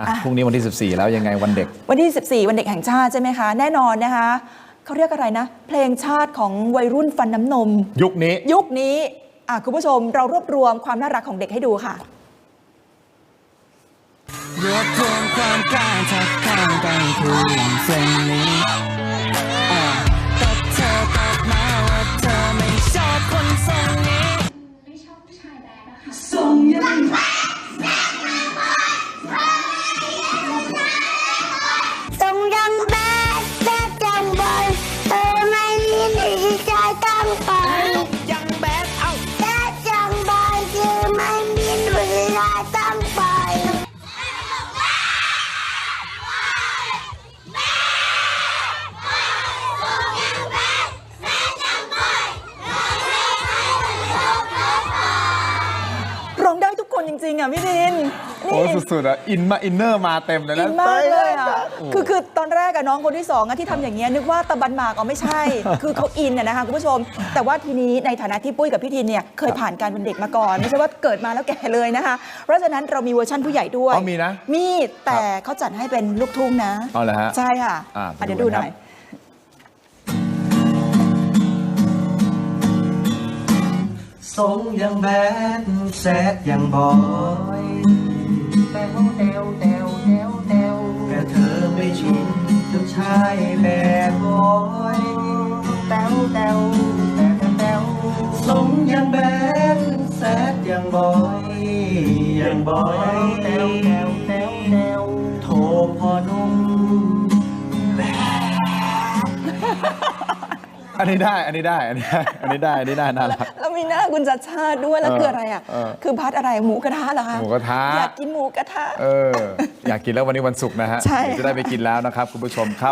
อะอะพรุ่งนี้วันที่ 14 แล้วยังไงวันเด็ก วันที่ 14 วันเด็กแห่งชาติใช่ไหมคะ แน่นอนนะคะเขาเรียกอะไรนะ เพลงชาติของวัยรุ่นฟันน้ำนม ยุคนี้ ยุคนี้อะคุณผู้ชมเรารวบรวมความน่ารักของเด็กให้ดูค่ะรวบรวมความกล้าทักทางกันคุยอย่างเฟรน คนจริงๆอะพี่ดินโอ้สุดๆอะอินมาอินเนอร์มาเต็มเลยอินะนมากเลยอะโอ้คือคือตอนแรกอะน้องคนที่สองอะที่ทำอย่างเงี้ยนึกว่าตะบันหมากอ๋อไม่ใช่ คือเขาอินอะนะคะคุณผู้ชม แต่ว่าทีนี้ในฐานะที่ปุ้ยกับพี่ทินเนี่ยเคยผ่านการเป็นเด็กมาก่อน ไม่ใช่ว่าเกิดมาแล้วแก่เลยนะคะ เพราะฉะนั้นเรามีเวอร์ชั่นผู้ใหญ่ด้วยอ๋อมีนะมีแต่เขาจัดให้เป็นลูกทุ่งนะเอาเหรอฮะใช่ค่ะอ่าอะเดี๋ยวดูดูกันหครับ ทรงยังแบดแซดยังบอยแตวแตวแตวแตวแตวแต่เธอไม่ชินเจ้าชายแบดบอยแตวแตวแตวแตวทรงยังแบดแซดยังบอยยังบอยแตวแตว อันนี้ได้ อันนี้ได้ อันนี้ได้ อันนี้ได้ อันนี้ได้น่ารัก แล้วมีหน้าคุณจัดชาติด้วยแล้วเออคืออะไรอะเออคือพัดอะไร หมูกระทะเหรอคะ หมูกระทะ อยากกินหมูกระทะ เออ อยากกินแล้ววันนี้วันศุกร์นะฮะใช่เดี๋ยวจะได้ไปกินแล้วนะครับคุณผู้ชมครับ